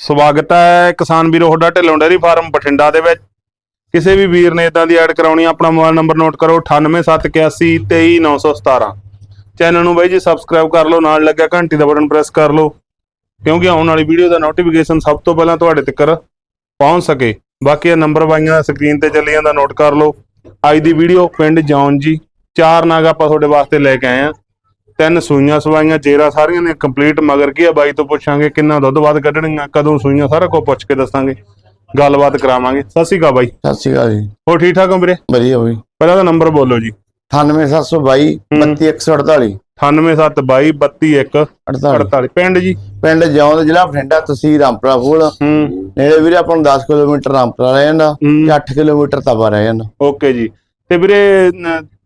ਸਵਾਗਤ ਹੈ ਕਿਸਾਨ ਵੀਰੋ ਤੁਹਾਡਾ ਢਿੱਲੋਂ ਡੇਅਰੀ ਫਾਰਮ ਬਠਿੰਡਾ ਦੇ ਵਿੱਚ। ਕਿਸੇ ਵੀ ਵੀਰ ਨੇ ਇਦਾਂ ਦੀ ਐਡ ਕਰਾਉਣੀ ਆਪਣਾ ਮੋਬਾਈਲ ਨੰਬਰ ਨੋਟ ਕਰੋ 9871823917 ਚੈਨਲ ਨੂੰ ਬਾਈ ਜੀ ਸਬਸਕ੍ਰਾਈਬ ਕਰ ਲਓ, ਨਾਲ ਲੱਗਿਆ ਘੰਟੀ ਦਾ ਬਟਨ ਪ੍ਰੈਸ ਕਰ ਲਓ, ਕਿਉਂਕਿ ਆਉਣ ਵਾਲੀ ਵੀਡੀਓ ਦਾ ਨੋਟੀਫਿਕੇਸ਼ਨ ਸਭ ਤੋਂ ਪਹਿਲਾਂ ਤੁਹਾਡੇ ਤੱਕ ਪਹੁੰਚ ਸਕੇ। ਬਾਕੀ ਇਹ ਨੰਬਰ ਬਾਈਆਂ ਸਕਰੀਨ ਤੇ ਚੱਲੀ ਜਾਂਦਾ ਨੋਟ ਕਰ ਲਓ। ਅੱਜ ਦੀ ਵੀਡੀਓ ਪਿੰਡ ਜੌਨ ਜੀ, ਚਾਰ ਨਾਗ ਆਪਾਂ ਤੁਹਾਡੇ ਵਾਸਤੇ ਲੈ ਕੇ ਆਏ ਆ। ਤਿੰਨ ਸੂਈਆਂ ਸਵਾਈਆਂ ਜੇਰਾ ਸਾਰੀਆਂ ਨੇ ਕੰਪਲੀਟ ਮਗਰ ਕੀ ਆ ਬਾਈ ਤੋਂ ਪੁੱਛਾਂਗੇ ਕਿੰਨਾ ਦੁੱਧ ਵੱਧ ਕੱਢਣੀਆਂ ਕਦੋਂ ਸੂਈਆਂ ਸਾਰਾ ਕੁਝ ਪੁੱਛ ਕੇ ਦੱਸਾਂਗੇ ਗੱਲਬਾਤ ਕਰਾਵਾਂਗੇ। ਸਤਿ ਸ਼੍ਰੀ ਅਕਾਲ ਬਾਈ। ਸਤਿ ਸ਼੍ਰੀ ਅਕਾਲ ਜੀ। ਹੋ ਠੀਕ ਠਾਕ ਹੋ ਵੀਰੇ? ਵਧੀਆ ਬਈ। ਪਹਿਲਾਂ ਤਾਂ ਨੰਬਰ ਬੋਲੋ ਜੀ। 98722 ਹੂੰ। 32148 98722 321 48 48 ਪਿੰਡ ਜੀ? ਪਿੰਡ ਜੌਂਦ ਜ਼ਿਲ੍ਹਾ ਬਠਿੰਡਾ ਤਹਿਸੀਲ ਰਾਮਪੁਰਾ ਫੂਲ ਨੇੜੇ ਵੀਰੇ ਆਪਾਂ ਨੂੰ 10 ਕਿਲੋਮੀਟਰ ਰਾਮਪੁਰਾ ਰਹਿ ਜਾਂਦਾ। ਤੇ 8 ਕਿਲੋਮੀਟਰ ਤਵਾ ਰਹਿ ਜਾਂਦਾ। ਓਕੇ ਜੀ। ਤੇ ਵੀਰੇ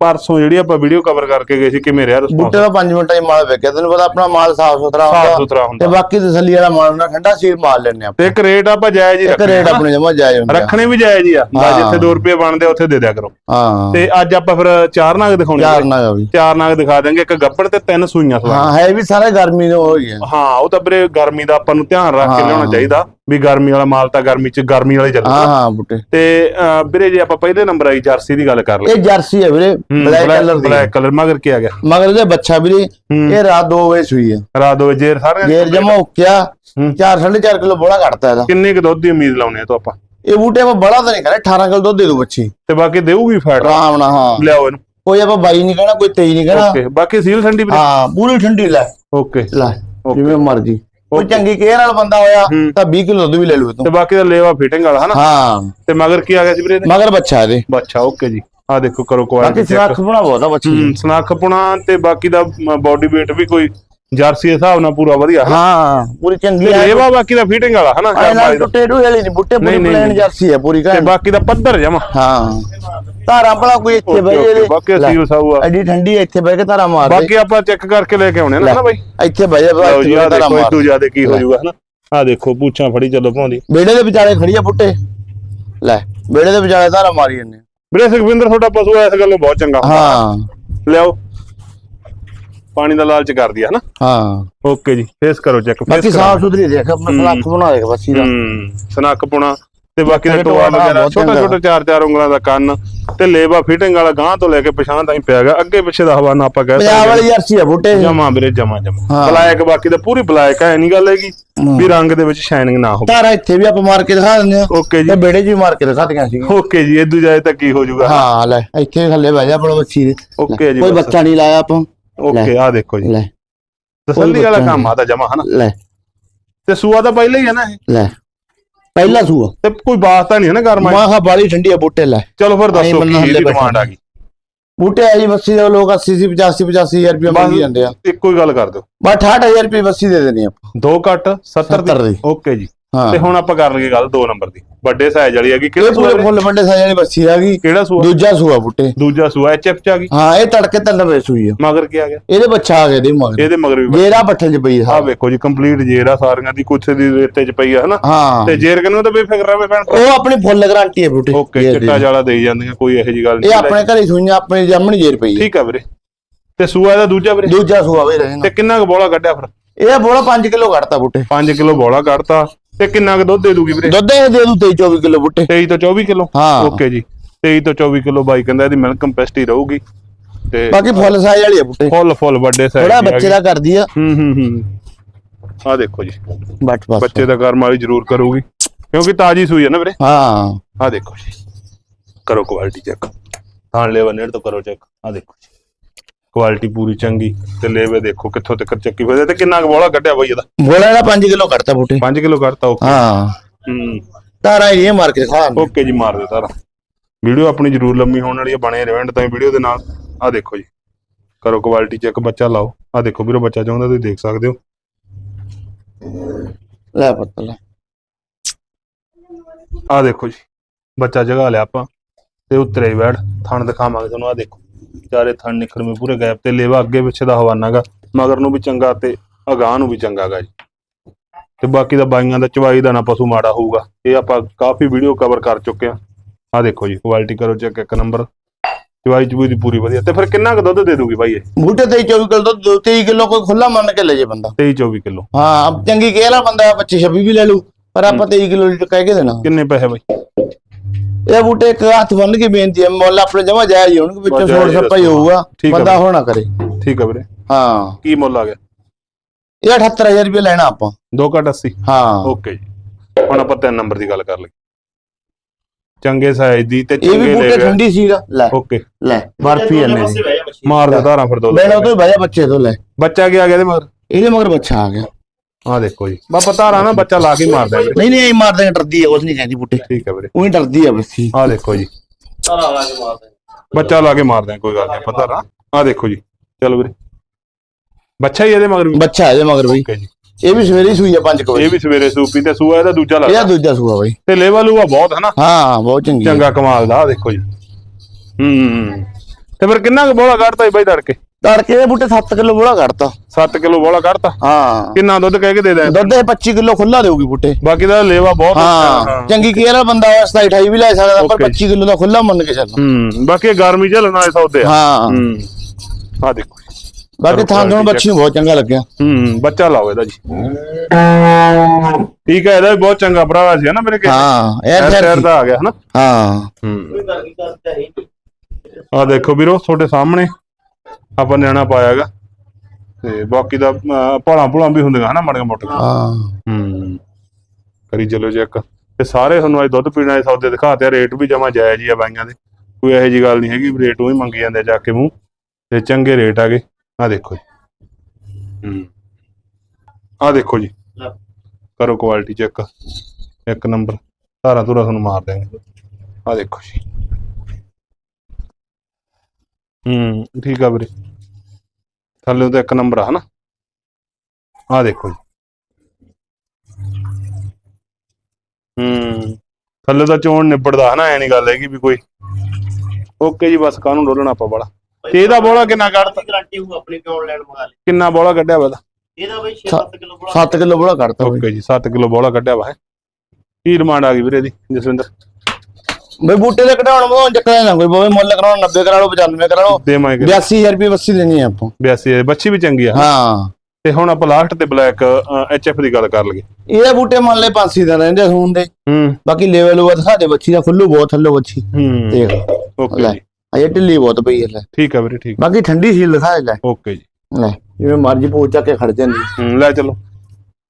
ਪਰਸੋਂ ਜਿਹੜੀ ਆਪਾਂ ਵੀਡੀਓ ਕਵਰ ਕਰਕੇ ਗਏ ਸੀ ਕਿਵੇਂ ਰਿਹਾ ਰਿਸਪੌਂਸ ਬੂਟੇ ਦਾ 5 ਮਿੰਟਾਂ 'ਚ ਮਾਲ ਵੇਖਿਆ ਤੈਨੂੰ ਪਤਾ ਆਪਣਾ ਮਾਲ ਸਾਫ਼ ਸੁਥਰਾ ਸਾਫ਼ ਹੁੰਦਾ। ਸੁਥਰਾ ਤੇ ਹੁੰਦਾ ਬਾਕੀ ਤਸੱਲੀ ਵਾਲਾ ਮਾਲ ਹੁੰਦਾ ਠੰਡਾ ਸੀਲ ਮਾਲ ਲੈਣੇ ਆਪਾਂ। ਤੇ ਇੱਕ ਰੇਟ ਆਪਾਂ ਜਾਇਜ਼ ਹੀ ਇੱਕ ਰੱਖਣੇ ਰੇਟ? ਆਪਣੇ ਜਮਾ ਜਾਇਜ਼ ਹੁੰਦਾ ਰੱਖਣੇ ਵੀ ਜਾਇਜ਼ ਹੀ ਆ। ਹਾਂ। ਜਿੱਥੇ 2 ਰੁਪਏ ਬਣਦੇ ਆ ਉੱਥੇ ਦੇ ਦਿਆ ਕਰੋ। ਹਾਂ। ਤੇ ਅੱਜ ਆਪਾਂ ਫਿਰ ਚਾਰ ਨਾਗ ਦਿਖਾਉਣੇ ਚਾਰ ਵੀਰੇ। ਨਾ ਵੀ। ਚਾਰ ਨਾਗ ਦਿਖਾ ਦਾਂਗੇ ਇੱਕ ਗੱਬੜ ਤੇ ਤਿੰਨ ਸੂਈਆਂ ਸਵਾ ਹਾਂ ਹੈ ਵੀ ਸਾਰੇ ਗਰਮੀ ਦੇ ਹੋ ਹੀ ਹੈ ਹਾਂ ਉਹ ਤਾਂ ਵੀਰੇ ਗਰਮੀ ਦਾ ਆਪਾਂ ਨੂੰ ਧਿਆਨ ਰੱਖ ਕੇ ਹਾਂ। ਲਿਆਉਣਾ ਚਾਹੀਦਾ ਵੀ ਗਰਮੀ ਵਾਲਾ ਮਾਲ ਤਾਂ ਗਰਮੀ ਚ ਗਰਮੀ ਵਾਲੇ ਹਾਂ ਚੱਲੂਗਾ ਹਾਂ ਬੂਟੇ। ਤੇ ਵੀਰੇ ਜੇ ਆਪਾਂ ਪਹਿਲੇ ਨੰਬਰ ਆਈ ਜਰਸੀ ਦੀ ਗੱਲ ਕਰ ਇਹ ਲਈਏ ਜਰਸੀ ਹੈ ਵੀਰੇ। ਬਲੈਕ ਕਲਰ ਦੀ। ਬਲੈਕ ਕਲਰ ਮਗਰ ਕੀ ਆ ਗਿਆ? ਮਗਰ ਇਹਦੇ ਬੱਚਾ ਵੀਰੇ। ਇਹ ਰਾਤ 2 ਵਜੇ ਸੂਈ ਹੈ ਰਾਤ ਦੋ ਵਜੇ ਸਾਰਿਆਂ ਗੇਰ ਜਮਾ ਉੱਕਿਆ ਹੂੰ। 4 4.5 ਕਿਲੋ ਬੋਲਾ ਘਟਦਾ ਇਹਦਾ। ਕਿੰਨੇ ਕੁ ਦੁੱਧ ਦੀ ਉਮੀਦ ਲਾਉਣੇ ਆ ਤੋਂ ਆਪਾਂ? ਇਹ ਬੂਟੇ ਆਪਾਂ ਬੜਾ ਤਾਂ ਨਹੀਂ ਕਰੇ 18 ਕਿਲੋ ਦੁੱਧ ਦੇ ਦੋ ਬੱਚੀ। ਤੇ ਬਾਕੀ ਦੇਊਗੀ ਫੈਟ ਆਰਾਮ ਨਾਲ ਹਾਂ। ਲਿਆਓ ਇਹਨੂੰ। ਕੋਈ ਆਪਾਂ 22 ਨਹੀਂ ਕਹਿਣਾ ਕੋਈ 23 ਨਹੀਂ ਕਹਿਣਾ। ਓਕੇ ਬਾਕੀ ਸੀਲ ਠੰਡੀ ਹਾਂ ਪੂਰੀ ਠੰਡੀ ਲੈ। ਓਕੇ। ਲੈ. ਜਿਵੇਂ ਮਰਜ਼ੀ। ਕੋਈ Okay. ਚੰਗੀ ਕੇਅਰ ਨਾਲ ਬੰਦਾ ਹੋਇਆ। ਤਾਂ 20 ਕਿਲੋ ਦੁੱਧ ਵੀ ਲੈ ਲੂ ਤੇ। ਤੂੰ ਬਾਕੀ ਦਾ ਲੇਵਾ ਫਿਟਿੰਗ ਵਾਲਾ ਹਨਾ? ਹਾਂ। ਤੇ ਮਗਰ ਕੀ ਆ ਗਿਆ ਸੀ ਵੀਰੇ? ਮਗਰ ਬੱਚਾ ਇਹਦੇ। ਅੱਛਾ ਓਕੇ ਜੀ। ਆ ਦੇਖੋ ਕਰੋ ਬਾਕੀ ਕੁਆਲਿਟੀ ਚੈੱਕ ਸਰਾਖ ਬਣਾ ਬਹੁਤ ਆ ਬੱਚੀ ਸਨੱਖ ਪੁਣਾ ਤੇ ਬਾਕੀ ਦਾ ਬਾਡੀ weight ਵੀ ਕੋਈ ਜਰਸੀ ਦੇ ਹਿਸਾਬ ਨਾਲ ਪੂਰਾ ਵਧੀਆ ਹਨਾ? ਹਾਂ ਪੂਰੀ ਚੰਗੀ ਹੈ ਲੇਵਾ ਬਾਕੀ ਦਾ ਫਿਟਿੰਗ ਵਾਲਾ ਹਨਾ? ਵਾਲੀ ਦਾ। ਟੁੱਟੇ ਢੂਹੇ ਵਾਲੀ ਨਹੀਂ ਬੂਟੇ ਪੂਰੀ ਨਹੀਂ, ਪਲੇਨ ਨਹੀਂ। ਜਰਸੀ ਹੈ ਪੂਰੀ ਤੇ ਘੈਂਟ ਬਾਕੀ ਦਾ ਪੱਧਰ ਜਮਾ। ਹਾਂ। ਧਾਰਾ ਭਲਾ ਕੋਈ ਇੱਥੇ ਬਈ ਓਕੇ, ਇਹਦੇ ਬਾਕੀ ਅਸੀਂ ਵਸਾਊ ਆ। ਐਡੀ ਠੰਡੀ ਹੈ, ਇੱਥੇ ਬਹਿ ਕੇ ਧਾਰਾ ਮਾਰ ਬਾਕੀ ਆਪਾਂ ਚੈੱਕ ਕਰਕੇ ਲੈ ਕੇ ਆਉਣੇ ਨਾ ਹਨਾ ਬਾਈ? ਇੱਥੇ ਬਹਿ ਜਾ ਲਓ ਜੀ ਆ ਧਾਰਾ ਦੇਖੋ ਮਾਰ ਇਦੋਂ ਜ਼ਿਆਦਾ ਕੀ ਹੋ ਜਾਊਗਾ ਹਨਾ? ਆ ਦੇਖੋ ਪੂਛਾਂ ਫੜੀ ਚੱਲੋ ਭਾਉਂਦੀ ਬੇੜੇ ਦੇ ਵਿਚਾਲੇ ਖੜੀ ਆ ਬੁੱਟੇ। ਲੈ ਬੇੜੇ ਦੇ ਵਿਚਾਲੇ ਧਾਰਾ ਮਾਰੀ ਜੰਨੇ ਵੀਰੇ ਸੁਖਵਿੰਦਰ ਤੁਹਾਡਾ ਪਸ਼ੂ ਇਸ ਗੱਲੋਂ ਬਹੁਤ ਚੰਗਾ। ਹਾਂ। ਲਿਆਓ। ਪਾਣੀ ਦਾ ਲਾਲਚ ਕਰ ਦਿਆ ਹਨਾ? ਹਾਂ। ਓਕੇ ਜੀ ਫੇਸ ਕਰੋ ਚੈੱਕ ਬਾਕੀ ਸਾਫ਼ ਸੁਥਰੀ ਦੇਖ ਆਪਣਾ ਸਲਾਖ ਬਣਾ ਦੇਖ ਬੱਸੀ ਦਾ। ਹੂੰ ਸਨੱਕ ਪੁਣਾ। ਤੇ ਬਾਕੀ ਦੇ ਟੋਆ ਵਗੈਰਾ ਛੋਟਾ। ਛੋਟਾ ਚਾਰ ਚਾਰ ਉਂਗਲਾਂ ਦਾ ਕੰਨ ਤੇ ਲੇਵਾ ਫਿਟਿੰਗ ਵਾਲਾ ਗਾਂ ਤੋਂ ਲੈ ਕੇ ਪਛਾਣ ਤਾਈਂ ਪਿਆ ਗਿਆ ਅੱਗੇ ਪਿੱਛੇ ਦਾ ਹਵਾਨਾ ਆਪਾਂ ਕਹਿ ਪੰਜਾਬ ਸਕਦੇ ਵਾਲੀ ਜਰਸੀ ਆ ਬੁੱਟੇ ਜਮਾ ਵੀਰੇ ਜਮਾ ਜਮਾ। ਬਲੈਕ ਬਾਕੀ ਦਾ ਪੂਰੀ ਬਲੈਕ ਹੈ ਨਹੀਂ ਗੱਲ ਹੈਗੀ ਵੀ ਰੰਗ ਦੇ ਵਿੱਚ ਸ਼ਾਈਨਿੰਗ ਨਾ ਹੋਵੇ। ਧਾਰਾ ਇੱਥੇ ਵੀ ਆਪਾਂ ਮਾਰ ਕੇ ਦਿਖਾ ਦਿੰਦੇ ਆ ਓਕੇ ਜੀ। ਤੇ ਬੇੜੇ ਵੀ ਮਾਰ ਕੇ ਦਿਖਾ ਦਿਆਂ ਸੀ ਓਕੇ ਜੀ ਇਦੋਂ ਜਾਏ ਤਾਂ ਕੀ ਹੋ ਜਾਊਗਾ ਹਾਂ ਲੈ ਇੱਥੇ ਥੱਲੇ ਬਹਿ ਜਾ ਆਪਣਾ ਬੱਚੀ ਦੇ। ਓਕੇ ਜੀ ਕੋਈ। ਬੱਚਾ ਨਹੀਂ ਲਾਇਆ ਆਪਾਂ। ਓਕੇ ਆ ਦੇਖੋ ਜੀ। ਲੈ। ਤਸੱਲੀ ਵਾਲਾ ਕੰਮ ਆ ਤਾਂ ਜਮਾ ਹਨਾ? ਲੈ। ਤੇ ਸੂਆ ਤਾਂ ਪਹਿਲਾਂ ਹੀ ਹੈ ਨਾ ਇਹ। ਲੈ। ਪਹਿਲਾ ਸੂਆ। ਤੇ ਕੋਈ ਬਾਤ ਤਾਂ ਨਹੀਂ ਹੈ ਨਾ ਗਰਮਾ ਮਾਂ ਖਾ ਬਾਲੀ ਠੰਡੀ ਆ ਬੁੱਟੇ ਲੈ। ਚਲੋ ਫਿਰ ਆਈ ਦੱਸੋ ਕੀ ਇਹਦੀ ਡਿਮਾਂਡ ਆ ਗਈ। ਬੂਟੇ ਆ ਜੀ ਬੱਸੀ ਦੇ ਲੋਕ 80 80 85 85000 ਰੁਪਏ ਮੰਗੀ ਜਾਂਦੇ ਆ। ਇੱਕੋ ਹੀ ਗੱਲ ਕਰ ਦਿਓ। ਬਸ 68000 ਰੁਪਏ ਬੱਸੀ ਦੇ ਦੇਣੀ ਆਪਾਂ। ਦੋ ਕੱਟ 70 70 ਦੀ। ਓਕੇ ਜੀ। ਤੇ ਹੁਣ ਆਪਾਂ ਕਰ ਲਈਏ ਗੱਲ ਦੋ ਨੰਬਰ ਦੀ। ਵੱਡੇ ਸਾਈਜ਼ ਵਾਲੀ ਹੈਗੀ। ਕਿਹੜਾ ਇਹ ਸੂਆ ਪੂਰੇ ਵੀਰੇ? ਫੁੱਲ ਵਾਲੀ ਬੱਸੀ ਆ ਗਈ। ਕਿਹੜਾ ਸੂਆ? ਦੂਜਾ ਸੂਆ ਬੂਟੇ। ਦੂਜਾ ਸੂਆ ਐਚਐਫ ਚ ਆ ਗਈ? ਹਾਂ ਇਹ ਤੜਕੇ ਤਿੰਨ ਵਜੇ ਸੂਈ ਆ। ਮਗਰ ਕੀ ਆ ਗਿਆ? ਇਹਦੇ ਬੱਚਾ ਆ ਗਿਆ ਦੇ ਮਗਰ। ਇਹਦੇ ਮਗਰ ਵੀ ਜੇਰਾ ਪੱਠੇ 'ਚ ਪਈ ਆ। ਆ ਵੇਖੋ ਜੀ ਕੰਪਲੀਟ ਜੇਰ ਆ ਸਾਰੀਆਂ ਦੀ ਕੁਛ ਦੀ ਰੇਤੇ ਚ ਪਈ ਆ ਹਨਾ? ਹਾਂ। ਤੇ ਜੇਰ ਕਿਨੂੰ ਤਾਂ ਬੇਫਿਕਰ ਰਵੇ ਭੈਣ ਉਹ ਆਪਣੀ ਫੁੱਲ ਗਾਰੰਟੀ ਹੈ ਬੂਟੇ। ਓਕੇ। ਚਿੱਟਾ ਜਾਲਾ ਦੇਈ ਜਾਂਦੀਆਂ ਕੋਈ ਇਹੋ ਜੀ ਗੱਲ ਇਹ ਨਹੀਂ ਆਪਣੇ ਘਰੇ ਸੂਈਆਂ ਆਪਣੇ ਜਾਮਣੀ ਜੇਰ ਪਈ ਆ। ਠੀਕ ਆ ਵੀਰੇ। ਤੇ ਸੂਆ ਦਾ ਦੂਜਾ ਵੀਰੇ? ਦੂਜਾ ਸੂਆ ਵੀ ਰਹਿਣਾ ਤੇ ਕਿੰਨਾ ਕੁ ਬੋਲਾ ਕੱਢਿਆ ਫਿਰ? ਇਹ ਬੋਲਾ 5 ਕਿਲੋ ਘੜਤਾ ਬੂਟੇ। 5 ਕਿਲੋ ਬੋਲਾ ਕੱਢਤਾ। ਤੇ ਕਿੰਨਾ ਕੁ ਦੁੱਧ ਦੇ ਦੂਗੀ ਵੀਰੇ? ਦੁੱਧ ਇਹ ਦੇ ਦੂ 23 24 ਕਿਲੋ ਬੂਟੇ। 23 ਤੋਂ 24 ਕਿਲੋ? ਹਾਂ। ਓਕੇ ਜੀ। 23 ਤੋਂ 24 ਕਿਲੋ ਬਾਈ ਕਹਿੰਦਾ ਇਹਦੀ ਮਿਲਕ ਕੰਪੈਸਿਟੀ ਰਹੂਗੀ। ਤੇ ਬਾਕੀ ਫੁੱਲ ਸਾਈਜ਼ ਵਾਲੀ ਆ ਬੂਟੇ। ਫੁੱਲ ਫੁੱਲ ਵੱਡੇ ਸਾਈਜ਼ ਥੋੜਾ ਬੱਚੇ ਦਾ ਕਰਦੀ ਆ। ਹੂੰ ਹੂੰ ਹੂੰ। ਆ ਦੇਖੋ ਜੀ। ਬਟ ਬਸ ਬੱਚੇ ਦਾ ਕਰਮ ਵਾਲੀ ਜ਼ਰੂਰ ਕਰੂਗੀ। ਕਿਉਂਕਿ ਤਾਜੀ ਸੂਈ ਹੈ ਨਾ ਵੀਰੇ? ਹਾਂ। ਆ ਦੇਖੋ ਜੀ। ਕਰੋ ਕੁਆਲਿਟੀ ਚੈੱਕ ਥਾਣ ਲੈਵਾ ਨੇੜ ਤੋਂ ਕਰੋ ਚੈੱਕ ਆ ਦੇਖੋ ਜੀ। ਕੁਆਲਿਟੀ ਪੂਰੀ ਚੰਗੀ। ਤੇ ਲੇਵੇ ਦੇਖੋ ਕਿੱਥੋਂ ਤੱਕ ਚੱਕੀ ਹੋਈ ਤੇ ਕਿੰਨਾ ਕੁ ਬੋਲਾ ਕੱਢਿਆ ਬਾਈ ਇਹਦਾ? ਬੋਲਾ ਦਾ 5 ਕਿਲੋ ਘੜਤਾ ਬੂਟੇ। 5 ਕਿਲੋ ਕੱਢਤਾ ਓਕੇ ਹਾਂ। ਹੂੰ। ਤਾਰਾ ਇਹ ਮਾਰ ਕੇ ਖਾ ਓਕੇ ਜੀ ਮਾਰ ਦੇ ਤਾਰਾ। ਵੀਡੀਓ ਆਪਣੀ ਜ਼ਰੂਰ ਲੰਮੀ ਹੋਣ ਵਾਲੀ ਹੈ ਬਣੇ ਰਹਿਣ ਤਾਂ ਵੀਡੀਓ ਦੇ ਨਾਲ। ਆ ਦੇਖੋ ਜੀ। ਕਰੋ ਕੁਆਲਿਟੀ ਚੈੱਕ ਬੱਚਾ ਲਾਓ। ਆ ਦੇਖੋ ਵੀਰੋ ਬੱਚਾ ਚਾਹੁੰਦਾ ਤੁਸੀਂ ਦੇਖ ਸਕਦੇ ਹੋ। ਲੈ ਪੱਤਾ ਲੈ। ਆ ਦੇਖੋ ਜੀ। ਬੱਚਾ ਜਗਾ ਲਿਆ ਆਪਾਂ। ਤੇ ਉੱਤਰੇ ਬੈਠ। ਥਣ ਦਿਖਾਵਾਂਗੇ ਤੁਹਾਨੂੰ ਆ ਦੇਖੋ। ਚਾਰੇ ਥਣ ਨਿਖਰਵੇਂ ਪੂਰੇ ਗੈਪ ਤੇ ਲੇਵਾ ਅੱਗੇ ਪਿੱਛੇ ਦਾ ਹਵਾਨਾਗਾ ਮਗਰ ਨੂੰ ਵੀ ਚੰਗਾ ਤੇ ਅਗਾਹ ਨੂੰ ਵੀ ਚੰਗਾਗਾ ਜੀ। ਤੇ ਬਾਕੀ ਦਾ ਬਾਈਆਂ ਦਾ ਚਵਾਈ ਦਾ ਨਾ ਪਸ਼ੂ ਮਾੜਾ ਹੋਊਗਾ। ਇਹ ਆਪਾਂ ਕਾਫੀ ਵੀਡੀਓ ਕਵਰ ਕਰ ਚੁੱਕੇ ਆ। ਆ ਦੇਖੋ ਜੀ ਕੁਆਲਿਟੀ ਕਰੋ ਚੈੱਕ ਇੱਕ ਨੰਬਰ ਚਵਾਈ ਚਬੂਈ ਦੀ ਪੂਰੀ ਵਧੀਆ। ਤੇ ਫਿਰ ਕਿੰਨਾ ਕੁ ਦੁੱਧ ਦੇ ਦੂਗੀ ਬਾਈ ਇਹ? ਬੂਟੇ 23 24 ਕਿਲੋ ਦੁੱਧ 23 ਕਿਲੋ ਕੋਈ ਖੁੱਲਾ ਮੰਨ ਕੇ ਲੈ ਜੇ ਬੰਦਾ। 23 24 ਕਿਲੋ। ਹਾਂ ਚੰਗੀ ਕੇਅਰ ਆ ਬੰਦਾ 25 26 ਵੀ ਲੈ ਲੂ ਪਰ ਆਪਾਂ 23 ਕਿਲੋ ਲੀਟਰ ਕਹਿ ਕੇ ਦੇਣਾ। ਕਿੰਨੇ ਪੈਸੇ ਬਾਈ? ਇਹ ਬੂਟੇ ਇੱਕ ਹੱਥ ਬੰਨ ਕੇ ਬੇਨਤੀ ਹੈ ਮੁੱਲ ਆਪਣੇ ਜਮਾ ਜਾਇਜ਼ ਹੀ ਹੋਣਗੇ ਵਿੱਚੋਂ ਜਾਇਜ਼ ਛੋੜ ਹੀ ਸੱਪਾ ਹੀ। ਹੋਊਗਾ ਠੀਕ ਆ ਬੰਦਾ। ਹੋਣਾ ਕਰੇ। ਠੀਕ ਆ ਵੀਰੇ। ਹਾਂ। ਕੀ ਮੁੱਲ ਆ ਗਿਆ? ਇਹ 78000 ਰੁਪਏ ਲੈਣਾ ਆਪਾਂ। 2 ਘੱਟ 80 ਹਾਂ। ਓਕੇ ਜੀ। ਹੁਣ ਆਪਾਂ ਤਿੰਨ ਨੰਬਰ ਦੀ ਗੱਲ ਕਰ ਲਈ ਚੰਗੇ ਸਾਈਜ਼ ਦੀ ਤੇ ਇਹ ਵੀ ਚੰਗੇ ਬੂਟੇ ਲੈ ਠੰਡੀ ਸੀਗਾ। ਲੈ। ਓਕੇ। ਲੈ ਬਰਫੀ ਇਹਨੇ ਦੀ ਮਾਰ। ਦੇ ਧਾਰਾਂ ਫਿਰ ਦੋ ਬੈਣਾ ਤੋਂ ਬਹਿ ਜਾ ਬੱਚੇ ਤੋਂ ਲੈ। ਬੱਚਾ ਕੀ ਆ ਗਿਆ ਇਹਦੇ ਮਗਰ? ਇਹਦੇ ਮਗਰ ਬੱਚਾ ਆ ਗਿਆ। ਆ ਦੇਖੋ ਜੀ। ਬਾਪਾ ਧਾਰਾਂ ਨਾ ਬੱਚਾ ਲਾ ਕੇ ਹੀ ਮਾਰਦਾ ਨਹੀਂ ਨਹੀਂ ਇਹ ਮਾਰਦੇ ਨੇ, ਡਰਦੀ ਹੈ ਉਸ ਨਹੀਂ ਕਹਿੰਦੀ ਬੂਟੇ। ਠੀਕ ਆ ਵੀਰੇ। ਉਹੀ ਡਰਦੀ ਹੈ ਬੱਸੀ। ਆ ਦੇਖੋ ਜੀ। ਬੱਚਾ ਲਾ ਕੇ ਮਾਰਦੇ ਆ ਕੋਈ ਗੱਲ ਨਹੀਂ ਆਪਾਂ ਧਾਰਾਂ ਆ ਦੇਖੋ ਜੀ। ਚਲੋ ਵੀਰੇ। ਬੱਚਾ ਹੀ ਇਹਦੇ ਮਗਰ ਵੀ। ਬੱਚਾ ਇਹਦੇ ਮਗਰ ਬਈ ਓਕੇ ਜੀ। ਇਹ ਵੀ ਸਵੇਰੇ ਹੀ ਸੂਈ ਆ 5 ਵਜੇ। ਇਹ ਵੀ ਸਵੇਰੇ ਸੂਪੀ ਤੇ ਸੂਆ ਇਹਦਾ ਦੂਜਾ ਇਹਦਾ ਲੱਗਦਾ ਦੂਜਾ ਸੂਆ ਬਈ। ਤੇ ਲੈਵਲ ਉਹ ਬਹੁਤ ਹੈ ਨਾ। ਹਾਂ ਬਹੁਤ ਚੰਗੀ ਹੈ। ਚੰਗਾ ਕਮਾਲ ਦਾ ਆ ਦੇਖੋ ਜੀ। ਹੂੰ ਤੇ ਫਿਰ ਕਿੰਨਾ ਕੁ ਬੋਲਾ ਕੱਢਤਾ ਜੀ ਬਾਈ ਤੜਕੇ? ਤੜਕੇ ਦੇ ਬੂਟੇ 7 ਕਿਲੋ ਬੋਲਾ ਕੱਢਤਾ। 7 ਕਿਲੋ ਬੋਲਾ ਕੱਢਤਾ? ਹਾਂ। ਕਿੰਨਾ ਦੁੱਧ ਕਹਿ ਕੇ ਦੇ ਦੇ ਦੁੱਧ ਇਹ 25 ਕਿਲੋ ਖੁੱਲਾ ਦੇਊਗੀ ਬੂਟੇ। ਬਾਕੀ ਦਾ ਲੇਵਾ ਬਹੁਤ ਹਾਂ। ਚੰਗੀ ਕੇਅਰ ਵਾਲਾ ਬੰਦਾ 27 28 ਵੀ ਲੈ ਸਕਦਾ ਪਰ Okay. 25 ਕਿਲੋ ਦਾ ਖੁੱਲਾ ਮੰਨ ਕੇ ਚੱਲ। ਹੂੰ ਬਾਕੀ ਗਰਮੀ ਝੱਲਣ ਵਾਲੇ ਸੌਦੇ ਆ। ਹਾਂ। ਹੂੰ। ਆ ਦੇਖੋ। ਬਾਕੀ ਥਾਂ ਤੋਂ ਬੱਚੀ ਨੂੰ ਬਹੁਤ ਚੰਗਾ ਲੱਗਿਆ। ਹੂੰ ਬੱਚਾ ਲਾਓ ਇਹਦਾ ਜੀ। ਠੀਕ ਹੈ ਇਹਦਾ ਵੀ ਬਹੁਤ ਚੰਗਾ ਭਰਾ ਸੀ ਨਾ ਮੇਰੇ ਕੇ ਹਾਂ ਇਹ ਫਿਰ ਦਾ ਆ ਗਿਆ ਹਨਾ। ਹਾਂ। ਹੂੰ। ਆ ਦੇਖੋ ਵੀਰੋ ਤੁਹਾਡੇ ਸਾਹਮਣੇ। ਆਪਾਂ ਨਿਆਣਾ ਪਾਇਆਗਾ। ਤੇ ਬਾਕੀ ਦਾ ਭਾਲਾਂ ਭੁਲਾਂ ਵੀ ਹੁੰਦੀਆਂ ਹਨਾ ਮੜੀਆਂ ਮੋਟੀਆਂ। ਹਾਂ। ਹੂੰ। ਕਰੀ ਚਲੋ ਚੈੱਕ ਤੇ ਸਾਰੇ ਤੁਹਾਨੂੰ ਅੱਜ ਦੁੱਧ ਪੀਣ ਵਾਲੇ ਸੌਦੇ ਦਿਖਾਤੇ ਆ ਰੇਟ ਵੀ ਜਮਾ ਜਾਇਜ਼ ਹੀ ਆ ਬਾਈਆਂ ਦੇ। ਕੋਈ ਇਹੋ ਜੀ ਗੱਲ ਨਹੀਂ ਹੈਗੀ ਰੇਟ ਉਹ ਹੀ ਮੰਗੀ ਜਾਂਦੇ ਜਾ ਕੇ ਮੂੰਹ। ਤੇ ਚੰਗੇ ਰੇਟ ਆਗੇ। ਆ ਦੇਖੋ ਜੀ। ਹੂੰ। ਆ ਦੇਖੋ ਜੀ। ਕਰੋ ਕੁਆਲਿਟੀ ਚੈੱਕ ਇੱਕ ਨੰਬਰ ਧਾਰਾ ਧੁਰਾ ਤੁਹਾਨੂੰ ਮਾਰ ਦੇਣਗੇ ਆ ਦੇਖੋ ਜੀ। ਹੂੰ ਠੀਕ ਆ ਵੀਰੇ। ਥੱਲੇ ਉਹਦਾ ਇੱਕ ਨੰਬਰ ਆ ਹਨਾ? ਆ ਦੇਖੋ ਜੀ। ਹੂੰ ਥੱਲੇ ਦਾ ਚੋਣ ਨਿਬੜਦਾ ਹਨਾ? ਐ ਨਹੀਂ ਗੱਲ ਹੈਗੀ ਵੀ ਕੋਈ। ਓਕੇ ਜੀ ਬਸ ਕਾਹਨੂੰ ਡੋਲਣਾ ਆਪਾਂ ਬੜਾ। ਤੇ ਇਹਦਾ ਬੋਲਾ ਕਿੰਨਾ ਕੱਢਤਾ? ਗਾਰੰਟੀ ਹੂ ਆਪਣੀ ਕਿਉਂ ਲੈਣ ਮੰਗਾ ਲੈ ਕਿੰਨਾ ਬੋਲਾ ਕੱਢਿਆ ਵਾ ਇਹਦਾ? ਇਹਦਾ ਬਈ 6-7 ਕਿਲੋ ਬੜਾ 7 ਕਿਲੋ ਬੋਲਾ ਕੱਢਤਾ ਬਈ। ਓਕੇ ਜੀ 7 ਕਿਲੋ ਬੋਲਾ ਕੱਢਿਆ ਵਾ ਹੈ? ਕੀ ਡਿਮਾਂਡ ਆ ਗਈ ਵੀਰੇ ਦੀ ਜਸਵਿੰਦਰ? ਬਈ ਬੂਟੇ ਦੇ ਕਢਾਉਣ ਵਧਾਉਣ ਚੱਕਰ ਨਾ ਕੋਈ ਬਵੇ ਮੁੱਲ ਕਰਾਉਣ 90 ਕਰਾ ਲਓ 95 ਕਰਾ ਲਓ ਦੇਵਾਂਗੇ 82000 ਰੁਪਏ ਬੱਸੀ ਦੇਣੀ ਆ ਆਪਾਂ। 82 ਬੱਚੀ ਵੀ ਚੰਗੀ ਆ। ਹਾਂ। ਤੇ ਹੁਣ ਆਪਾਂ ਲਾਸਟ ਤੇ ਬਲੈਕ ਐਚਐਫ ਦੀ ਗੱਲ ਕਰ ਲਈਏ। ਇਹਦੇ ਬੂਟੇ ਮੰਨ ਲੈ 500 ਦਾ ਰਹਿੰਦੇ ਸੂਣ ਦੇ। ਹੂੰ। ਬਾਕੀ ਲੈਵਲ ਉਹ ਦਿਖਾ ਦੇ ਬੱਚੀ ਦਾ ਖੁੱਲੂ ਬਹੁਤ ਥੱਲੇ ਬੱਚੀ। ਹੂੰ। ਦੇਖ। ਓਕੇ ਜੀ। ਅਜੇ ਢਿੱਲੀ ਬਹੁਤ ਪਈ ਹੈ ਲੈ। ਠੀਕ ਆ ਵੀਰੇ ਠੀਕ ਬਾਕੀ ਠੰਡੀ ਸੀਲ ਦਿਖਾ ਲੈ। ਓਕੇ ਜੀ। ਲੈ ਜਿਵੇਂ ਮਰਜ਼ੀ ਪੋਚ ਚੱਕ ਕੇ ਖੜ ਜਾਂਦੀ। ਹੂੰ ਲੈ ਚਲੋ।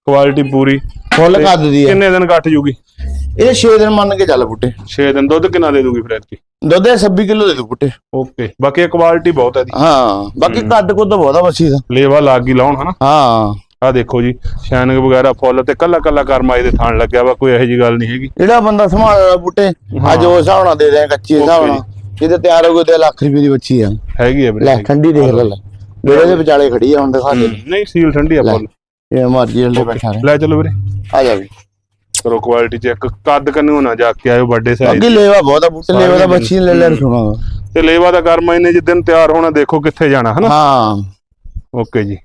ਕੁਆਲਿਟੀ ਪੂਰੀ। ਫੁੱਲ ਕੱਦ ਦੀ ਹੈ ਕਿੰਨੇ ਦਿਨ ਕੱਟ ਜੂਗੀ? ਇਹ 6 ਦਿਨ ਮੰਨ ਕੇ ਚੱਲ ਬੂਟੇ। 6 ਦਿਨ ਦੁੱਧ ਕਿੰਨਾ ਦੇ ਦੂਗੀ ਫਿਰ ਐਤਕੀ? ਦੁੱਧ ਇਹ 26 ਕਿਲੋ ਦੇ ਦੂ ਬੂਟੇ। ਓਕੇ ਬਾਕੀ ਕੁਆਲਿਟੀ ਬਹੁਤ ਹੈ ਦੀ ਹਾਂ ਬਾਕੀ ਕੱਦ ਕੁੱਦ ਬਹੁਤ ਆ ਬੱਚੀ ਦਾ ਲੇਵਾ ਲੱਗ ਹੀ ਲਾਉਣ ਹਨਾ? ਹਾਂ। ਆ ਦੇਖੋ ਜੀ ਸ਼ੈਨਿੰਗ ਵਗੈਰਾ ਫੁੱਲ ਤੇ ਕੱਲਾ ਕੱਲਾ ਕਰਮਾਈ ਦੇ ਥਾਣ ਲੱਗਿਆ ਵਾ ਕੋਈ ਇਹੋ ਜੀ ਗੱਲ ਨਹੀਂ ਹੈਗੀ। ਜਿਹੜਾ ਬੰਦਾ ਸੰਭਾਲ ਵਾਲਾ ਬੂਟੇ ਅੱਜ ਉਸ ਹਿਸਾਬ ਨਾਲ ਦੇ ਦੇ ਕੱਚੀ ਹਿਸਾਬ ਨਾਲ। ਜਿਹਦੇ ਤਿਆਰ ਹੋ ਗਏ ਤੇ ਲੱਖ ਰੁਪਏ ਦੀ ਬੱਚੀ ਆ। ਹੈਗੀ ਆ ਲੈ ਠੰਡੀ ਦੇਖ ਲੈ ਜਿਹੜੇ ਦੇ ਵਿਚਾਲੇ ਖੜੀ ਆ ਹੁਣ ਦਿਖਾ ਦੇ। ਨਹੀਂ ਸੀਲ ਠੰਡੀ ਆ ਫੁੱਲ। ਇਹ ਮਰਜ਼ੀ ਲੈ ਬੈਠਾ ਲੈ ਚਲੋ ਵੀਰੇ। ਆ ਜਾ ਵੀ। ਕਰੋ ਕੁਆਲਿਟੀ ਚੈੱਕ ਕੱਦ ਕੰਨੂ ਨਾ ਜਾ ਕੇ ਆਇਓ ਵੱਡੇ ਸਾਈਜ਼ ਅੱਗੇ ਲੈਵਾ ਬਹੁਤ ਆ ਬੂਟੇ ਲੈਵਾ ਦਾ ਬੱਚੀ ਲੈ ਲੈ ਸੁਣਾਗਾ ਤੇ ਲੇਵਾ ਦਾ ਕਰਮਾ ਇਹਨੇ ਜਿੱਦਨ ਤਿਆਰ ਹੋਣਾ ਦੇਖੋ ਕਿੱਥੇ ਜਾਣਾ ਹਨਾ? ਹਾਂ। ਓਕੇ ਜੀ।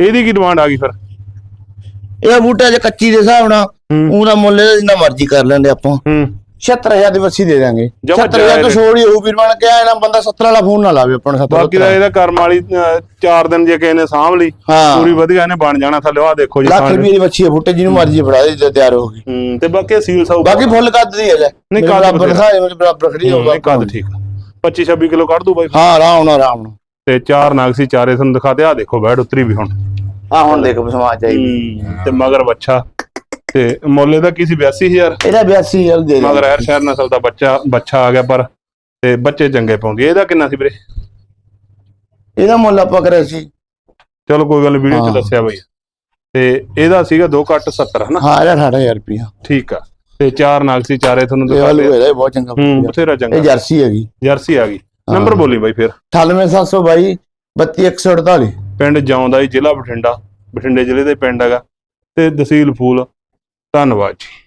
ਇਹਦੀ ਕੀ ਡਿਮਾਂਡ ਆ ਗਈ ਫਿਰ? ਇਹ ਬੂਟਾ ਜੇ ਕੱਚੀ ਦੇ ਹਿਸਾਬ ਨਾਲ। ਉਹਦਾ ਮੁੱਲ ਇਹਦਾ ਜਿੰਨਾ ਮਰਜ਼ੀ ਕਰ ਲੈਂਦੇ ਆਪਾਂ। ਹੂੰ। 76000 ਦੀ ਬੱਚੀ ਦੇ ਦਾਂਗੇ ਜਮਾਂ 76000 ਤੋਂ ਜਾਇਜ਼। ਛੋੜ ਹੀ ਹੋਊ ਵੀਰ ਬਣ ਕੇ ਆਇਆ ਨਾ ਬੰਦਾ 70 ਵਾਲਾ ਫੋਨ ਨਾ ਲਾਵੇ ਆਪਾਂ ਨੂੰ 70 ਬਾਕੀ ਦਾ ਇਹਦਾ ਕਰਮ ਵਾਲੀ 4 ਦਿਨ ਜੇ ਕਿਸੇ ਨੇ ਸਾਂਭ ਲਈ ਹਾਂ। ਪੂਰੀ ਵਧੀਆ ਇਹਨੇ ਬਣ ਜਾਣਾ ਥੱਲੇ ਆ ਦੇਖੋ ਜੀ ਲੱਖ ਰੁਪਏ ਦੀ ਬੱਚੀ ਹੈ ਬੂਟੇ ਜਿਹਨੂੰ ਮਰਜ਼ੀ ਫੜਾ ਦੇ ਜੇ ਤਿਆਰ ਹੋ ਗਈ। ਹੂੰ ਤੇ ਬਾਕੀ ਸੀਲ ਸਾਊ ਬਾਕੀ ਫੁੱਲ ਕੱਦ ਦੀ ਹੈ ਲੈ। ਨਹੀਂ, ਕੱਦ ਬਰਾਬਰ ਬਥੇਰਾ। ਦਿਖਾਏ ਮੇਰੇ ਬਰਾਬਰ ਖੜੀ ਹੋਊਗਾ ਨਹੀਂ ਕੱਦ ਠੀਕ 25 26 ਕਿਲੋ ਕੱਢ ਦੂ ਬਾਈ ਹਾਂ ਆਰਾਮ ਨਾਲ ਆਰਾਮ ਨਾਲ। ਤੇ ਚਾਰ ਨਾਗ ਸੀ ਚਾਰੇ ਤੁਹਾਨੂੰ ਦਿਖਾ ਦੇ ਆ ਦੇਖੋ ਬੈਡ ਉਤਰੀ ਵੀ ਹੁਣ। ਆ ਹੁਣ ਦੇਖ ਸਮਾਜ ਚਾਹੀਦੀ। ਤੇ ਮਗਰ ਬੱਚਾ ਤੇ ਮੁੱਲ ਇਹਦਾ ਕੀ ਸੀ? 82000 ਇਹਦਾ 82000 ਦੇ ਦੇ ਮਗਰ ਐਰ ਸ਼ਹਿਰ ਨਸਲ ਦਾ ਬੱਚਾ ਬੱਚਾ ਆ ਗਿਆ ਪਰ ਤੇ ਬੱਚੇ ਚੰਗੇ ਪਾਉਂਦੀ ਇਹਦਾ ਕਿੰਨਾ ਸੀ ਵੀਰੇ? ਇਹਦਾ ਮੁੱਲ ਆਪਾਂ ਕਰਿਆ ਸੀ। ਚਲੋ ਕੋਈ ਗੱਲ ਵੀਡੀਓ। ਚ ਦੱਸਿਆ ਬਈ। ਤੇ ਇਹਦਾ ਸੀਗਾ 2 ਕੱਟ 70 ਹਨਾ? ਹਾਂ ਇਹਦਾ 68000 ਰੁਪਿਆ ਠੀਕ ਆ। ਤੇ ਚਾਰ ਨਾਗ ਸੀ ਚਾਰੇ ਤੁਹਾਨੂੰ ਇਹ ਦਿਖਾ ਇਹਦਾ ਬਹੁਤ ਚੰਗਾ ਹੂੰ। ਬਥੇਰਾ ਇਹ ਚੰਗਾ ਜਰਸੀ ਹੈਗੀ। ਜਰਸੀ ਆ ਗਈ। ਨੰਬਰ ਬੋਲੀ ਬਾਈ ਫਿਰ। 98722 32148 ਪਿੰਡ ਜੌਂਦਾ ਜ਼ਿਲ੍ਹਾ ਬਠਿੰਡਾ। ਬਠਿੰਡੇ ਜ਼ਿਲ੍ਹੇ ਦੇ ਪਿੰਡ ਹੈਗਾ। ਤੇ ਤਹਿਸੀਲ ਫੂਲ। ਧੰਨਵਾਦ ਜੀ।